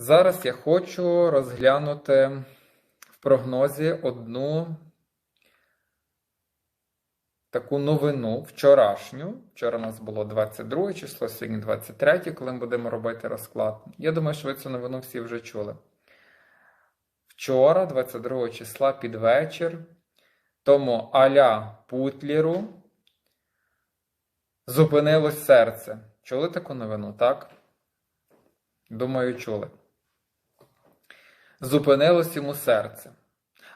Зараз я хочу розглянути в прогнозі одну таку новину вчорашню. Вчора у нас було 22 число, сьогодні 23, коли ми будемо робити розклад. Я думаю, що ви цю новину всі вже чули. Вчора, 22 числа, під вечір, тому Аля Путліру зупинилось серце. Чули таку новину, так? Думаю, чули. Зупинилось йому серце,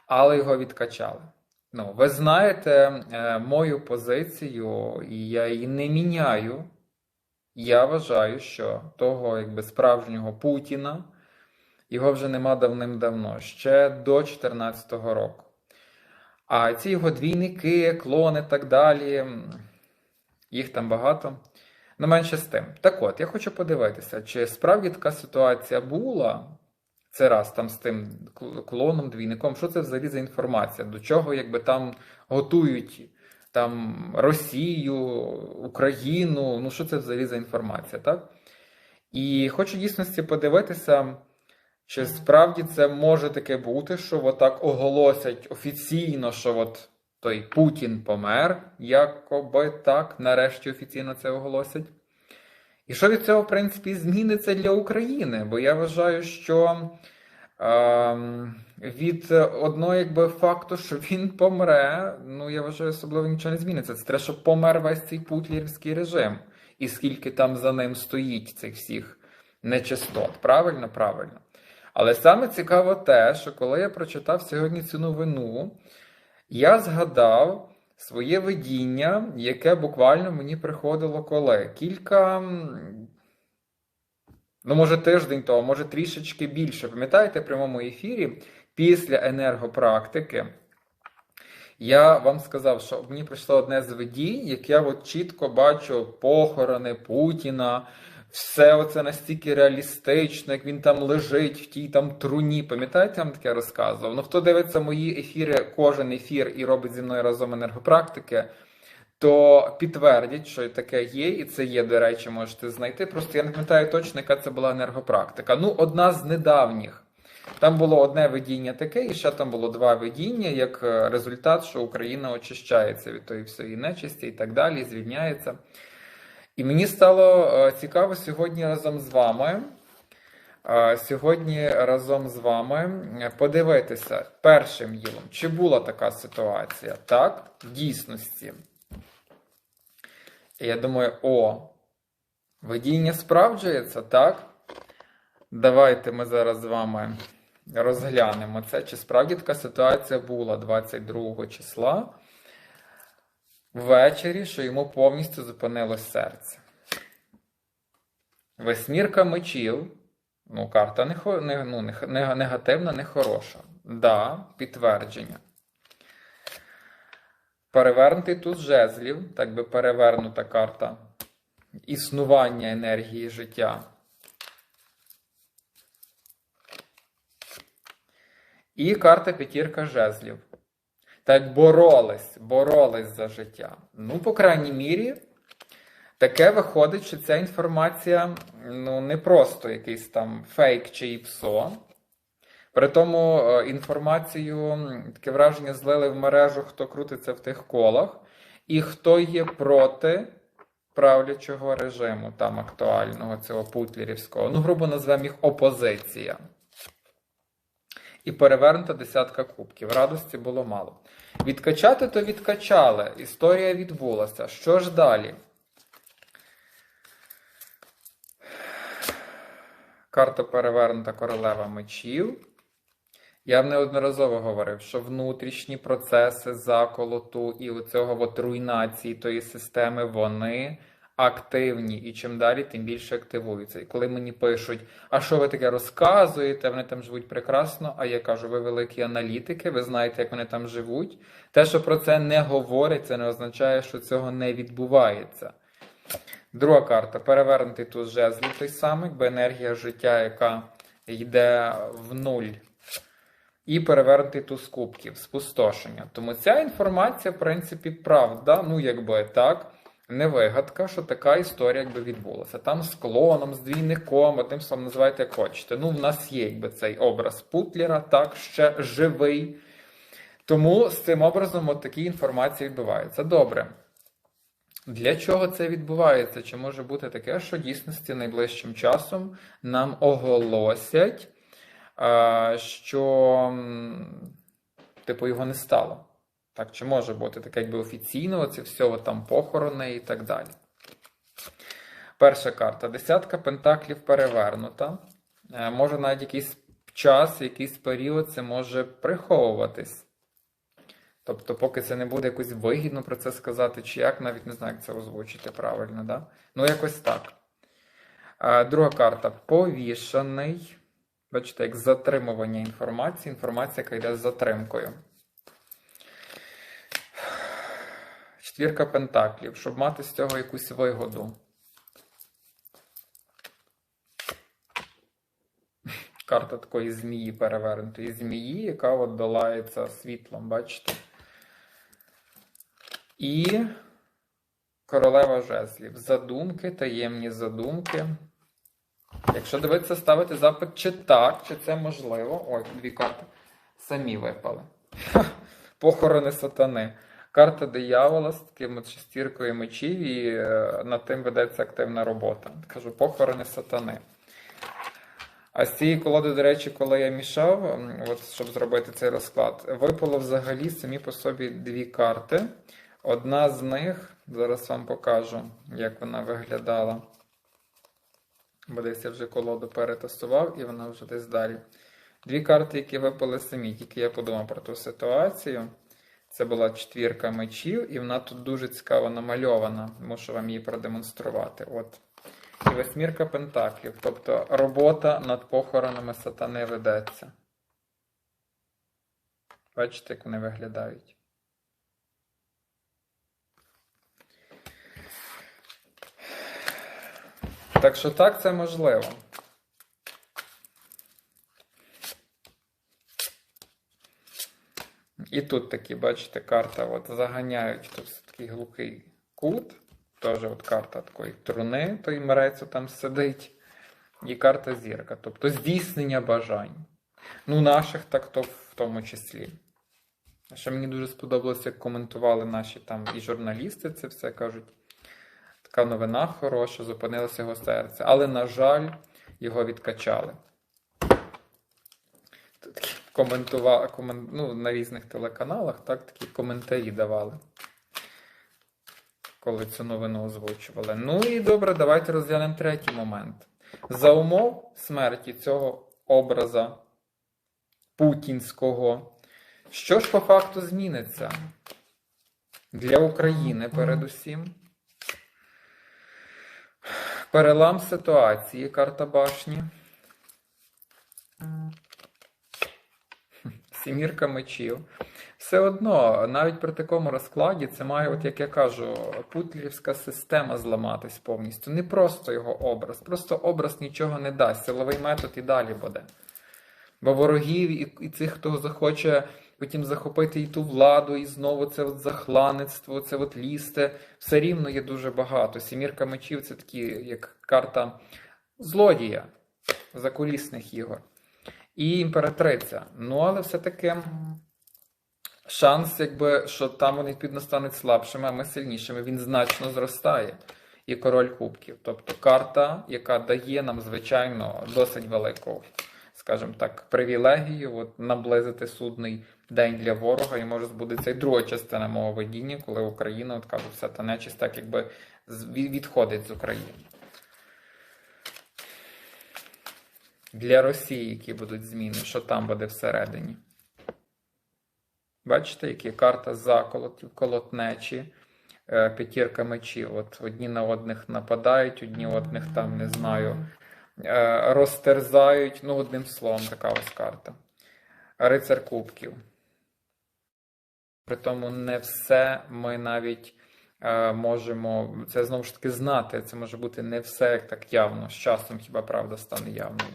але його відкачали. Ну, ви знаєте е, мою позицію, і я її не міняю. Я вважаю, що того якби справжнього Путіна його вже нема давним-давно, ще до 2014 року. А ці його двійники, клони так далі, їх там багато. Ну, менше з тим. Так от, я хочу подивитися, чи справді така ситуація була. Це раз там з тим клоном, двійником, що це взагалі за інформація? До чого якби там готують там Росію, Україну? Ну, що це взагалі за інформація, так? І хочу дійсності подивитися, чи справді це може таке бути, що отак оголосять офіційно, що от той Путін помер, якоби так, нарешті офіційно це оголосять. І що від цього, в принципі, зміниться для України? Бо я вважаю, що е, від одного якби факту, що він помре, ну я вважаю, особливо нічого не зміниться. Це треба, щоб помер весь цей путлерівський режим, і скільки там за ним стоїть цих всіх нечистот. Правильно, правильно. Але саме цікаво те, що коли я прочитав сьогодні цю новину, я згадав своє видіння, яке буквально мені приходило коли. Кілька, ну, може, тиждень того, може трішечки більше. Пам'ятаєте, в прямому ефірі після енергопрактики. Я вам сказав, що мені прийшло одне з видінь, як я от чітко бачу похорони Путіна, все оце настільки реалістично, як він там лежить в тій там труні. Пам'ятаєте, я вам таке розказував? Ну, хто дивиться мої ефіри, кожен ефір і робить зі мною разом енергопрактики, то підтвердять, що таке є, і це є, до речі, можете знайти. Просто я не пам'ятаю точно, яка це була енергопрактика. Ну, одна з недавніх. Там було одне видіння таке, і ще там було два видіння, як результат, що Україна очищається від тої всієї нечисті і так далі, звільняється. І мені стало е, цікаво сьогодні разом з вами. Е, сьогодні разом з вами подивитися першим ділом, чи була така ситуація, так, в дійсності. Я думаю, о, видіння справджується, так? Давайте ми зараз з вами розглянемо це, чи справді така ситуація була 22 числа ввечері, що йому повністю зупинилось серце. Восьмірка мечів. Ну, карта не, ну, не, негативна, нехороша. Да, підтвердження. Перевернутий туз жезлів, так би перевернута карта існування енергії життя. І карта п'ятірка жезлів так боролись, боролись за життя. Ну, по крайній мірі, таке виходить, що ця інформація ну, не просто якийсь там фейк чи іпсо. При тому е, інформацію, таке враження злили в мережу, хто крутиться в тих колах, і хто є проти правлячого режиму, там актуального цього путлерівського. Ну, грубо назвемо їх опозиція і перевернута десятка кубків. Радості було мало. Відкачати то відкачали. Історія відбулася. Що ж далі? Карта перевернута королева мечів. Я неодноразово говорив, що внутрішні процеси заколоту і у цього от руйнації тої системи, вони активні, і чим далі, тим більше активуються. І коли мені пишуть, а що ви таке розказуєте, вони там живуть прекрасно. А я кажу, ви великі аналітики, ви знаєте, як вони там живуть. Те, що про це не говорять, це не означає, що цього не відбувається. Друга карта перевернутий тут жезлів той самий, бо енергія життя, яка йде в нуль. І перевернутий туз кубків, спустошення. Тому ця інформація, в принципі, правда, ну якби так. Не вигадка, що така історія якби відбулася. Там з клоном, з двійником, одним словом, називайте як хочете. Ну, в нас є якби цей образ Путлера, так, ще живий. Тому з цим образом от такі інформації відбуваються. Добре. Для чого це відбувається? Чи може бути таке, що дійсності найближчим часом нам оголосять, що типу його не стало? Так, чи може бути таке, якби офіційно, це все там похорони і так далі. Перша карта. Десятка пентаклів перевернута. Е, Може навіть якийсь час, якийсь період це може приховуватись. Тобто, поки це не буде якось вигідно про це сказати, чи як, навіть не знаю, як це озвучити правильно, да? Ну, якось так. Е, Друга карта повішаний. Бачите, як затримування інформації. Інформація, яка йде з затримкою. Четвірка пентаклів, щоб мати з цього якусь вигоду. Карта такої змії перевернутої. Змії, яка от долається світлом, бачите? І королева жезлів. Задумки, таємні задумки. Якщо дивитися, ставити запит, чи так, чи це можливо. Ой, дві карти. Самі випали. Похорони сатани. Карта диявола з таким от шестіркою мечів, і е, над тим ведеться активна робота. Кажу, похорони сатани. А з цієї колоди, до речі, коли я мішав, от, щоб зробити цей розклад, випало взагалі самі по собі дві карти. Одна з них, зараз вам покажу, як вона виглядала. Бо десь я вже колоду перетасував, і вона вже десь далі. Дві карти, які випали самі, тільки я подумав про ту ситуацію. Це була четвірка мечів, і вона тут дуже цікаво намальована. Мушу вам її продемонструвати. От. І восьмірка пентаклів. Тобто робота над похоронами сатани ведеться. Бачите, як вони виглядають. Так що так, це можливо. І тут такі, бачите, карта от заганяють тут такий глухий кут. Теж от карта такої труни, той мрець там сидить. І карта зірка. Тобто здійснення бажань. Ну, наших так то в тому числі. Ще мені дуже сподобалося, як коментували наші там і журналісти це все кажуть. Така новина хороша, зупинилося його серце. Але, на жаль, його відкачали. Такі коментува... комен... ну, на різних телеканалах так, такі коментарі давали, коли цю новину озвучували. Ну і добре, давайте розглянемо третій момент. За умов смерті цього образа путінського, що ж по факту зміниться для України передусім? Перелам ситуації, карта башні. Сімірка мечів. Все одно, навіть при такому розкладі, це має, от як я кажу, путлерівська система зламатись повністю. Не просто його образ, просто образ нічого не дасть. Силовий метод і далі буде. Бо ворогів і, і цих, хто захоче потім захопити і ту владу, і знову це от захлаництво, це от лізти, все рівно є дуже багато. Сімірка мечів це такі, як карта злодія закулісних ігор. І імператриця. Ну, але все-таки шанс, якби, що там вони відповідно стануть слабшими, а ми сильнішими, він значно зростає. І король кубків. Тобто карта, яка дає нам, звичайно, досить велику, скажімо так, привілегію от, наблизити судний день для ворога. І може збудеться і друга частина мого видіння, коли Україна, от кажу, вся та нечисть так якби відходить з України. Для Росії, які будуть зміни, що там буде всередині. Бачите, які карта заколотів, колотнечі, е, п'ятірка мечів. От одні на одних нападають, одні одних там, не знаю, е, розтерзають. Ну, одним словом, така ось карта. Рицар кубків. При тому не все ми навіть е, можемо це знову ж таки знати. Це може бути не все так явно. З часом хіба правда стане явною.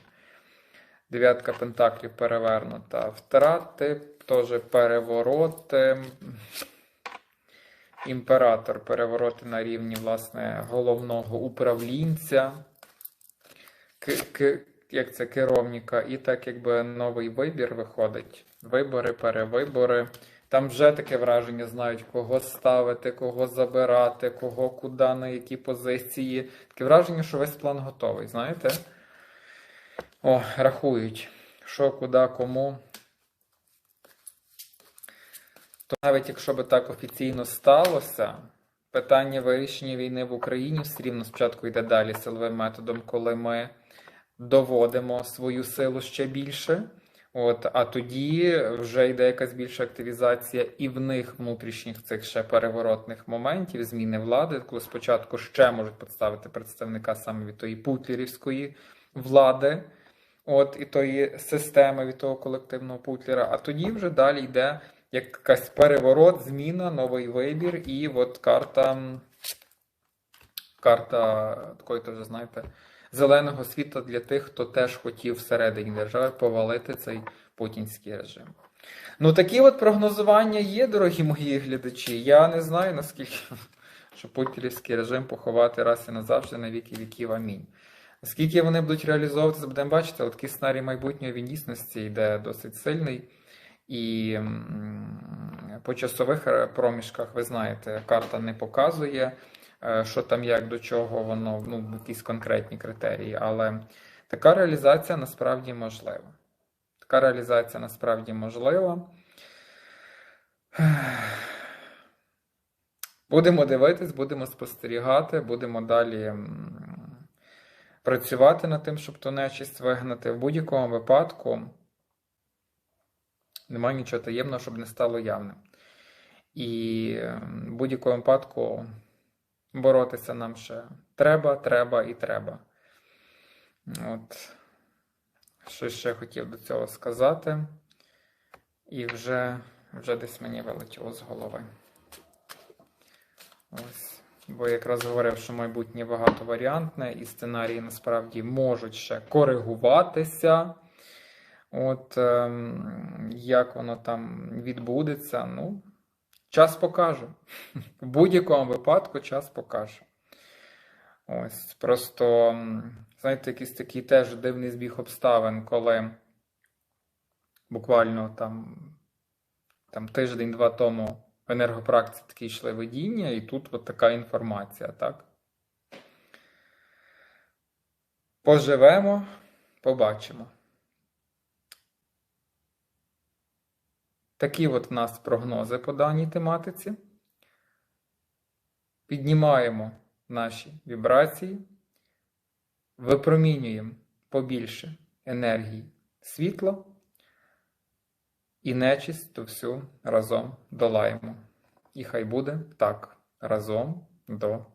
Дев'ятка пентаклів перевернута. Втрати, теж перевороти. імператор, перевороти на рівні власне головного управлінця, к- к- як це керівника, і так якби новий вибір виходить. Вибори, перевибори. Там вже таке враження знають, кого ставити, кого забирати, кого куди, на які позиції. Таке враження, що весь план готовий, знаєте? О, рахують, що, куди, кому. То навіть якщо би так офіційно сталося, питання вирішення війни в Україні все рівно спочатку йде далі силовим методом, коли ми доводимо свою силу ще більше. От, а тоді вже йде якась більша активізація і в них внутрішніх цих ще переворотних моментів, зміни влади, коли спочатку ще можуть підставити представника саме від тої путлерівської влади, от і тої системи від того колективного путлера, а тоді вже далі йде якась переворот, зміна, новий вибір, і от карта, карта такої, вже знаєте, зеленого світла для тих, хто теж хотів всередині держави повалити цей путінський режим. Ну, такі от прогнозування є, дорогі мої глядачі. Я не знаю, наскільки що путінський режим поховати раз і назавжди на віки віків. Амінь. Наскільки вони будуть реалізовуватися, будемо бачити, але такий сценарій майбутнього він дійсності йде досить сильний. І по часових е, проміжках, ви знаєте, карта не показує, е, що там як до чого воно, ну, якісь конкретні критерії, але така реалізація насправді можлива. Така реалізація насправді можлива. Будемо дивитись, будемо спостерігати, будемо далі працювати над тим, щоб ту нечисть вигнати. В будь-якому випадку немає нічого таємного, щоб не стало явним. І в будь-якому випадку боротися нам ще треба, треба і треба. От. Що ще хотів до цього сказати, і вже, вже десь мені вилетіло з голови. Ось. Бо якраз говорив, що майбутнє багатоваріантне, і сценарії насправді можуть ще коригуватися. От ем, як воно там відбудеться, ну, час покаже. В будь-якому випадку час покаже. Ось, просто, знаєте, якийсь такий теж дивний збіг обставин, коли буквально там, там тиждень-два тому в енергопрактиці такі йшли видіння, і тут от така інформація, так? Поживемо, побачимо. Такі от в нас прогнози по даній тематиці. Піднімаємо наші вібрації, випромінюємо побільше енергії світла і нечисть то всю разом долаємо. І хай буде так разом до